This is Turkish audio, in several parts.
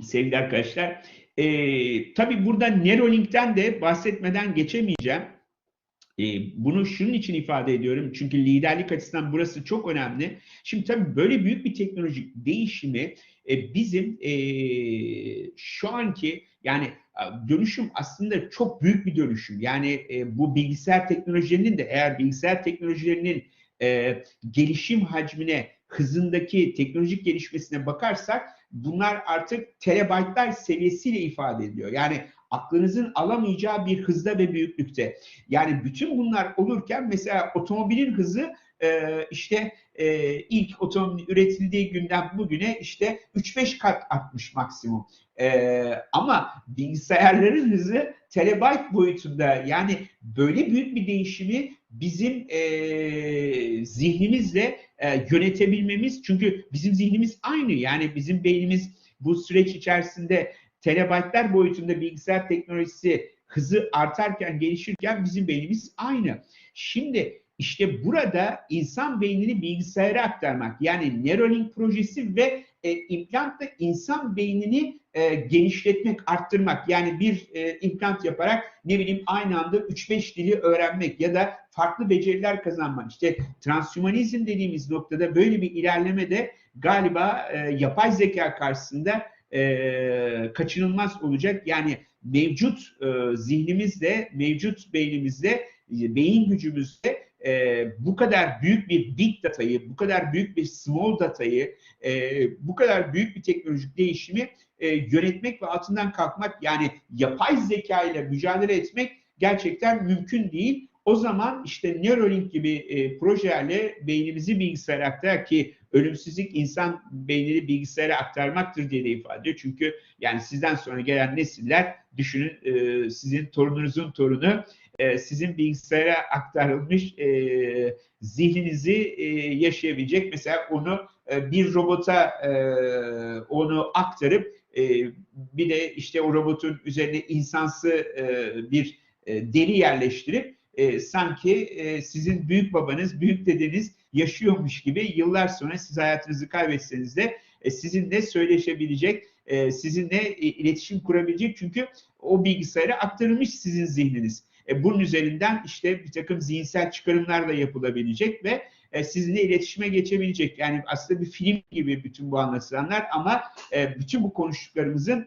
sevgili arkadaşlar. E, tabii burada Neuralink'ten de bahsetmeden geçemeyeceğim. E, bunu şunun için ifade ediyorum. Çünkü liderlik açısından burası çok önemli. Şimdi tabii böyle büyük bir teknolojik değişimi e, bizim e, şu anki yani dönüşüm aslında çok büyük bir dönüşüm. Yani e, bu bilgisayar teknolojilerinin de eğer bilgisayar teknolojilerinin e, gelişim hacmine, hızındaki teknolojik gelişmesine bakarsak bunlar artık terabaytlar seviyesiyle ifade ediliyor. Yani aklınızın alamayacağı bir hızda ve büyüklükte. Yani bütün bunlar olurken mesela otomobilin hızı e, işte e, ilk otomobil üretildiği günden bugüne işte 3-5 kat artmış maksimum. E, ama bilgisayarların hızı terabayt boyutunda yani böyle büyük bir değişimi bizim e, zihnimizle e, yönetebilmemiz çünkü bizim zihnimiz aynı yani bizim beynimiz bu süreç içerisinde terabaytlar boyutunda bilgisayar teknolojisi hızı artarken gelişirken bizim beynimiz aynı. Şimdi işte burada insan beynini bilgisayara aktarmak yani Neuralink projesi ve e, implantla insan beynini e, genişletmek, arttırmak. Yani bir e, implant yaparak ne bileyim aynı anda 3-5 dili öğrenmek ya da farklı beceriler kazanmak. İşte transhumanizm dediğimiz noktada böyle bir ilerleme de galiba e, yapay zeka karşısında e, kaçınılmaz olacak. Yani mevcut e, zihnimizde, mevcut beynimizde, e, beyin gücümüzde e, bu kadar büyük bir big datayı, bu kadar büyük bir small datayı, e, bu kadar büyük bir teknolojik değişimi e, yönetmek ve altından kalkmak yani yapay zeka ile mücadele etmek gerçekten mümkün değil. O zaman işte Neuralink gibi e, projelerle beynimizi bilgisayara aktar ki ölümsüzlük insan beynini bilgisayara aktarmaktır diye de ifade ediyor. Çünkü yani sizden sonra gelen nesiller düşünün e, sizin torununuzun torunu e, sizin bilgisayara aktarılmış e, zihninizi e, yaşayabilecek. Mesela onu e, bir robota e, onu aktarıp e, bir de işte o robotun üzerine insansı e, bir e, deri yerleştirip e, sanki e, sizin büyük babanız, büyük dedeniz yaşıyormuş gibi yıllar sonra siz hayatınızı kaybetseniz de e, sizinle söyleşebilecek, e, sizinle iletişim kurabilecek çünkü o bilgisayara aktarılmış sizin zihniniz. E, bunun üzerinden işte bir takım zihinsel çıkarımlar da yapılabilecek ve e, sizinle iletişime geçebilecek. Yani aslında bir film gibi bütün bu anlatılanlar ama e, bütün bu konuştuklarımızın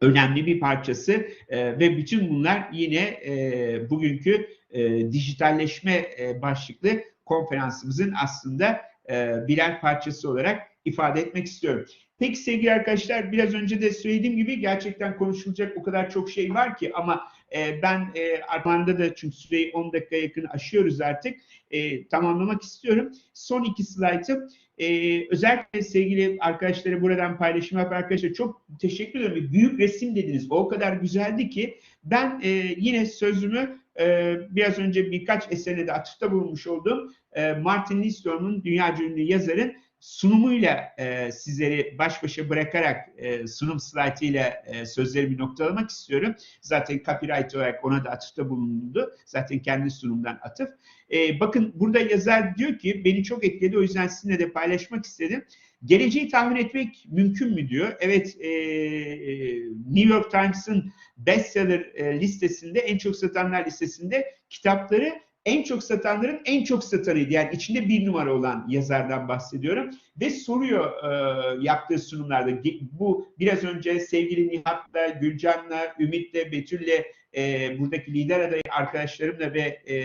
önemli bir parçası e, ve bütün bunlar yine e, bugünkü e, dijitalleşme e, başlıklı konferansımızın aslında e, birer parçası olarak ifade etmek istiyorum. Peki sevgili arkadaşlar biraz önce de söylediğim gibi gerçekten konuşulacak o kadar çok şey var ki ama e, ben e, arkamda da çünkü süreyi 10 dakika yakın aşıyoruz artık e, tamamlamak istiyorum. Son iki slaytım e, özellikle sevgili arkadaşlara buradan paylaşım yapan arkadaşlar çok teşekkür ederim. Büyük resim dediniz. O kadar güzeldi ki ben e, yine sözümü e, biraz önce birkaç eserde de atıfta bulmuş olduğum e, Martin Nistor'un dünya ünlü yazarın sunumuyla e, sizleri baş başa bırakarak e, sunum slaytıyla e, sözlerimi noktalamak istiyorum. Zaten copyright olarak ona da atıfta bulundu. Zaten kendi sunumdan atıf. E, bakın burada yazar diyor ki beni çok etkiledi o yüzden sizinle de paylaşmak istedim. Geleceği tahmin etmek mümkün mü diyor. Evet e, New York Times'ın bestseller e, listesinde en çok satanlar listesinde kitapları en çok satanların en çok satanıydı. Yani içinde bir numara olan yazardan bahsediyorum. Ve soruyor e, yaptığı sunumlarda. Bu biraz önce sevgili Nihat'la, Gülcan'la, Ümit'le, Betül'le e, buradaki lider adayı arkadaşlarımla ve e,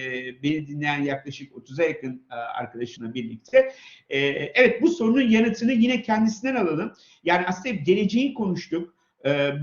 beni dinleyen yaklaşık 30'a yakın e, arkadaşımla birlikte. E, evet bu sorunun yanıtını yine kendisinden alalım. Yani aslında geleceği konuştuk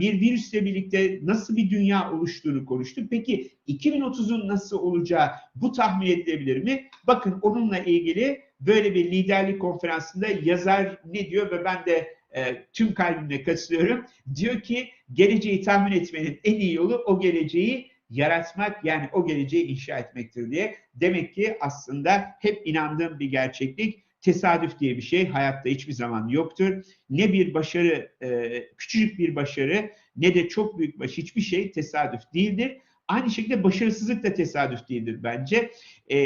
bir virüsle birlikte nasıl bir dünya oluştuğunu konuştuk. Peki 2030'un nasıl olacağı bu tahmin edilebilir mi? Bakın onunla ilgili böyle bir liderlik konferansında yazar ne diyor ve ben de e, tüm kalbimle katılıyorum. Diyor ki geleceği tahmin etmenin en iyi yolu o geleceği yaratmak yani o geleceği inşa etmektir diye. Demek ki aslında hep inandığım bir gerçeklik tesadüf diye bir şey hayatta hiçbir zaman yoktur. Ne bir başarı, e, küçücük bir başarı ne de çok büyük baş hiçbir şey tesadüf değildir. Aynı şekilde başarısızlık da tesadüf değildir bence. Ee,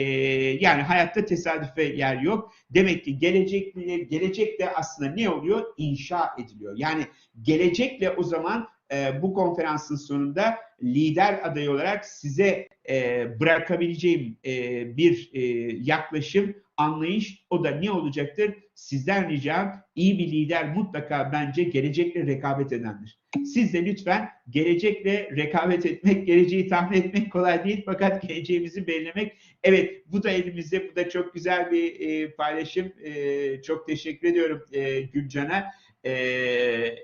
yani hayatta tesadüfe yer yok. Demek ki gelecekle, gelecekle aslında ne oluyor? İnşa ediliyor. Yani gelecekle o zaman e, bu konferansın sonunda lider adayı olarak size e, bırakabileceğim e, bir e, yaklaşım, anlayış o da ne olacaktır? Sizden ricam iyi bir lider mutlaka bence gelecekle rekabet edendir. Siz de lütfen gelecekle rekabet etmek, geleceği tahmin etmek kolay değil fakat geleceğimizi belirlemek evet bu da elimizde bu da çok güzel bir e, paylaşım. E, çok teşekkür ediyorum e, Gülcan'a. E,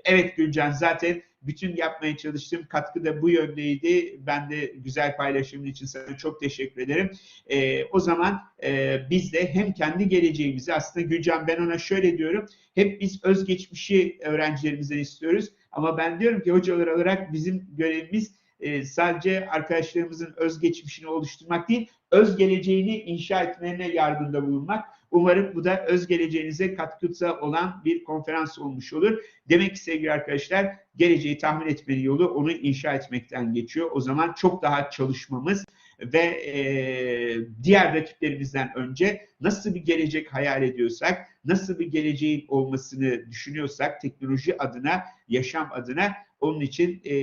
evet Gülcan zaten bütün yapmaya çalıştığım katkı da bu yöndeydi. Ben de güzel paylaşımın için sana çok teşekkür ederim. E, o zaman e, biz de hem kendi geleceğimizi aslında Gülcan ben ona şöyle diyorum. Hep biz özgeçmişi öğrencilerimizden istiyoruz. Ama ben diyorum ki hocalar olarak bizim görevimiz e, sadece arkadaşlarımızın özgeçmişini oluşturmak değil, öz geleceğini inşa etmelerine yardımda bulunmak. Umarım bu da öz geleceğinize katkısı olan bir konferans olmuş olur. Demek ki sevgili arkadaşlar geleceği tahmin etmenin yolu onu inşa etmekten geçiyor. O zaman çok daha çalışmamız ve e, diğer rakiplerimizden önce nasıl bir gelecek hayal ediyorsak, nasıl bir geleceğin olmasını düşünüyorsak teknoloji adına, yaşam adına onun için e,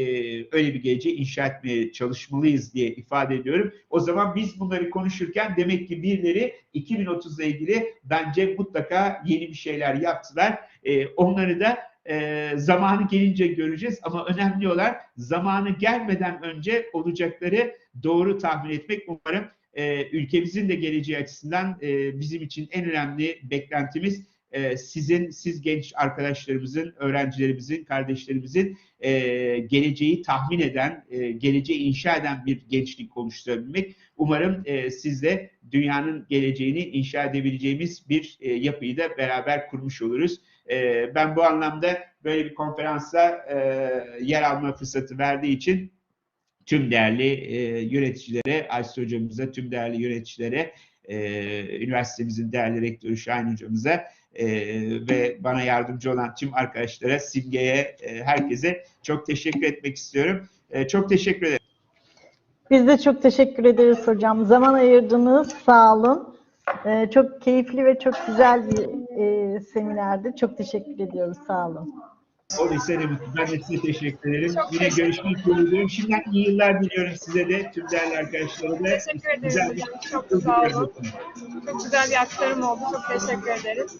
öyle bir geleceği inşa etmeye çalışmalıyız diye ifade ediyorum. O zaman biz bunları konuşurken demek ki birileri 2030'la ilgili bence mutlaka yeni bir şeyler yaptılar. E, onları da e, zamanı gelince göreceğiz ama önemli olan zamanı gelmeden önce olacakları doğru tahmin etmek. Umarım e, ülkemizin de geleceği açısından e, bizim için en önemli beklentimiz e, sizin, siz genç arkadaşlarımızın, öğrencilerimizin, kardeşlerimizin e, geleceği tahmin eden, e, geleceği inşa eden bir gençlik oluşturabilmek. Umarım e, siz de dünyanın geleceğini inşa edebileceğimiz bir e, yapıyı da beraber kurmuş oluruz. E, ben bu anlamda böyle bir konferansa e, yer alma fırsatı verdiği için tüm değerli e, yöneticilere, Ayşe hocamıza, tüm değerli yöneticilere, e, üniversitemizin değerli rektörü Şahin hocamıza ve bana yardımcı olan tüm arkadaşlara, Simge'ye, herkese çok teşekkür etmek istiyorum. Çok teşekkür ederim. Biz de çok teşekkür ederiz hocam. Zaman ayırdınız, sağ olun. Ee, çok keyifli ve çok güzel bir e, seminerdi. Çok teşekkür ediyoruz, sağ olun. O ise ne mutlu. Ben de size teşekkür ederim. Çok Yine teşekkür görüşmek üzere diyorum. Şimdiden iyi yıllar diliyorum size de, tüm değerli arkadaşlara da. Teşekkür ederiz Güzel bir- Çok sağ olun. Çok güzel bir aktarım oldu. Çok teşekkür ederiz.